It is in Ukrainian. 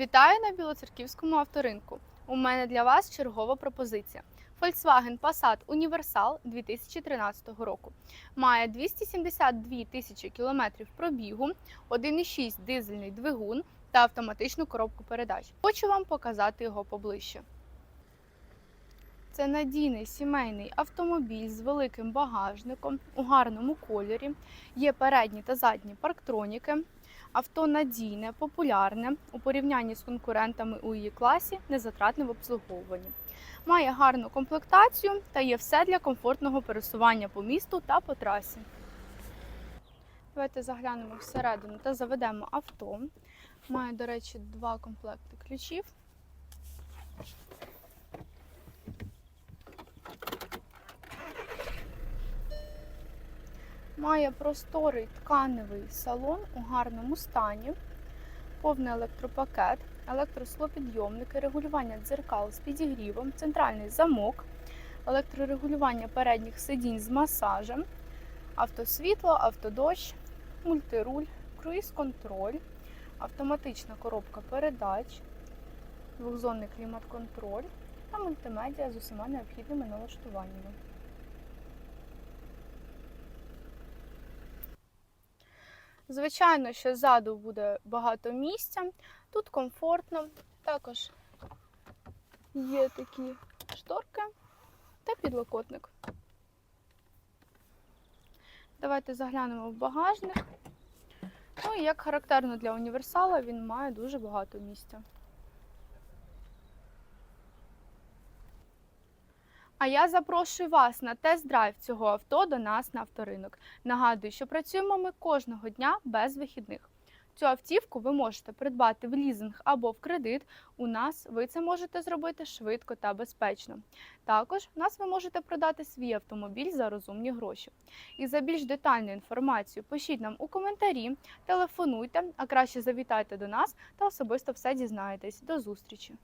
Вітаю на Білоцерківському авторинку. У мене для вас чергова пропозиція. Volkswagen Passat Universal 2013 року має 272 тисячі кілометрів пробігу, 1,6 дизельний двигун та автоматичну коробку передач. Хочу вам показати його поближче. Це надійний сімейний автомобіль з великим багажником у гарному кольорі. Є передні та задні парктроніки. Авто надійне, популярне у порівнянні з конкурентами у її класі, незатратне в обслуговуванні. Має гарну комплектацію та є все для комфортного пересування по місту та по трасі. Давайте заглянемо всередину та заведемо авто. Має, до речі, два комплекти ключів. Має просторий тканевий салон у гарному стані, повний електропакет, електрослопідйомники, регулювання дзеркал з підігрівом, центральний замок, електрорегулювання передніх сидінь з масажем, автосвітло, автодощ, мультируль, круїз-контроль, автоматична коробка передач, двохзонний клімат-контроль та мультимедіа з усіма необхідними налаштуваннями. Звичайно, що ззаду буде багато місця, тут комфортно, також є такі шторки та підлокотник. Давайте заглянемо в багажник. Ну і як характерно для універсала, він має дуже багато місця. А я запрошую вас на тест-драйв цього авто до нас на авторинок. Нагадую, що працюємо ми кожного дня без вихідних. Цю автівку ви можете придбати в лізинг або в кредит. У нас ви це можете зробити швидко та безпечно. Також у нас ви можете продати свій автомобіль за розумні гроші. І за більш детальну інформацію пишіть нам у коментарі, телефонуйте, а краще завітайте до нас та особисто все дізнаєтесь. До зустрічі!